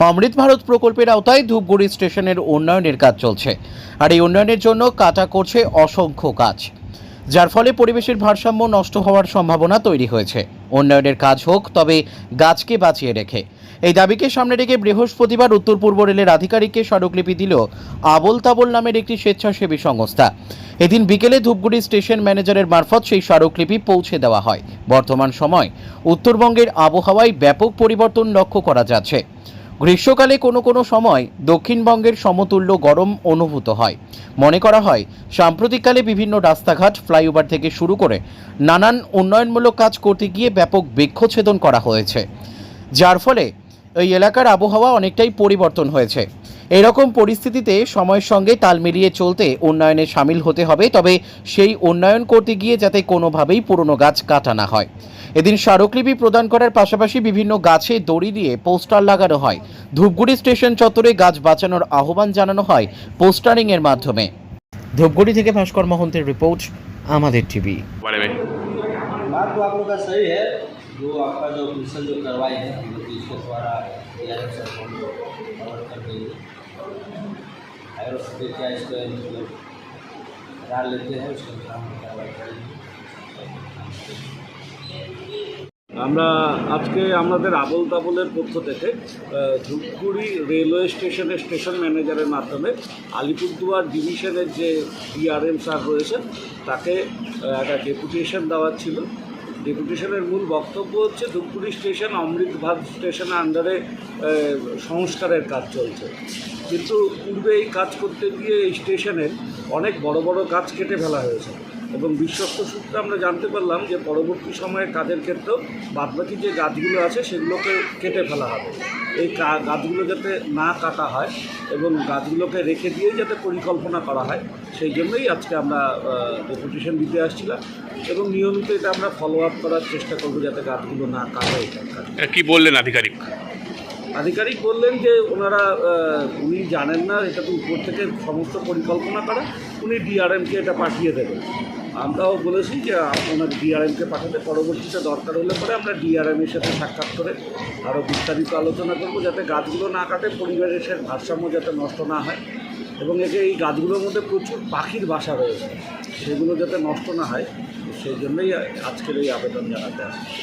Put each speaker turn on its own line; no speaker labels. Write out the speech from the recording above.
অমৃত ভারত প্রকল্পের আওতায় ধূপগুড়ি স্টেশনের উন্নয়নের কাজ চলছে। আর এই উন্নয়নের জন্য কাটা করছে অসংখ্য কাজ যার ফলে পরিবেশের ভারসাম্য নষ্ট হওয়ার সম্ভাবনা তৈরি হয়েছে। উন্নয়নের কাজ হোক, তবে গাছকে বাঁচিয়ে রেখে। এই দাবিকে সামনে রেখে বৃহস্পতিবার উত্তর পূর্ব রেলের আধিকারিককে স্মারকলিপি দিল আবল তাবল নামের একটি স্বেচ্ছাসেবী সংস্থা। এদিন বিকেলে ধূপগুড়ি স্টেশন ম্যানেজারের মারফত সেই স্মারকলিপি পৌঁছে দেওয়া হয়। বর্তমান সময় উত্তরবঙ্গের আবহাওয়ায় ব্যাপক পরিবর্তন লক্ষ্য করা যাচ্ছে। গ্রীষ্মকালে কোনো কোনো সময় দক্ষিণবঙ্গের সমতুল্য গরম অনুভূত হয়। মনে করা হয়, সাম্প্রতিককালে বিভিন্ন রাস্তাঘাট ফ্লাইওভার থেকে শুরু করে নানান উন্নয়নমূলক কাজ করতে গিয়ে ব্যাপক বৃক্ষছেদন করা হয়েছে। যার ফলে এই এলাকার আবহাওয়া অনেকটাই পরিবর্তন হয়েছে। এরকম পরিস্থিতিতে সময়ের সঙ্গে তাল মিলিয়ে চলতে উন্নয়নে সামিল হতে হবে তবে সেই উন্নয়ন করতে গিয়ে যাতে কোনোভাবেই পুরনো গাছ কাটা না হয়। এদিন স্মারকলিপি প্রদান করার পাশাপাশি বিভিন্ন গাছে দড়ি দিয়ে পোস্টার লাগানো হয়। ধূপগুড়ি স্টেশন চত্বরে গাছ বাঁচানোর আহ্বান জানানো হয় পোস্টারিংয়ের মাধ্যমে। ধূপগুড়ি থেকে ভাস্কর মহন্তের রিপোর্ট আমাদের টিভি।
बारे में
बात तो आप लोग का सही है जो आपका जो मिशन जो करवाए हैं जो कि इसके द्वारा तैयार से हम कवर कर देंगे अगर उसके क्या इसको मतलब करार लेते हैं उसके अनुसार हम कार्रवाई करेंगे
আমরা আজকে আমাদের আবল তাবলের পক্ষ থেকে আহ, ধূপগুড়ি রেলওয়ে স্টেশনের স্টেশন ম্যানেজারের মাধ্যমে আলিপুরদুয়ার ডিভিশনের যে ডিআরএম স্যার রয়েছেন তাকে আহ, একটা ডেপুটেশন দেওয়ার ছিল ডেপুটেশনের মূল বক্তব্য হচ্ছে, ধূপগুড়ি স্টেশন, অমৃতভাগ স্টেশনের আন্ডারে সংস্কারের কাজ চলছে। কিন্তু পূর্বে এই কাজ করতে গিয়ে এই স্টেশনের অনেক বড় বড় গাছ কেটে ফেলা হয়েছে। এবং বিশ্বস্ত সূত্রে আমরা জানতে পারলাম যে পরবর্তী সময়ে কাজের ক্ষেত্রেও বাদবাকি যে গাছগুলো আছে সেগুলোকে কেটে ফেলা হবে। এই গাছগুলো যাতে না কাটা হয় এবং গাছগুলোকে রেখে দিয়েই যাতে পরিকল্পনা করা হয়, সেই জন্যই আজকে আমরা ডেপুটেশন দিতে আসছিলাম এবং নিয়মিত এটা আমরা ফলো আপ করার চেষ্টা করব যাতে গাছগুলো না কাটা এখানকার
কি বললেন আধিকারিক?
আধিকারিক বললেন যে ওনারা উনি জানেন না, এটা তো উপর থেকে সমস্ত পরিকল্পনা করা, উনি ডিআরএমকে এটা পাঠিয়ে দেবেন। আমরাও বলেছি যে ওনার ডিআরএমকে পাঠাতে পরবর্তীতে দরকার হলে পরে আমরা ডিআরএমের সাথে সাক্ষাৎ করে আরও বিস্তারিত আলোচনা করব, যাতে গাছগুলো না কাটে, পরিবেশের ভারসাম্য যাতে নষ্ট না হয় এবং একে এই গাছগুলোর মধ্যে প্রচুর পাখির বাসা রয়েছে, সেগুলো যাতে নষ্ট না হয়, সেই জন্যই আজকের এই আবেদন জানাতে আসছি।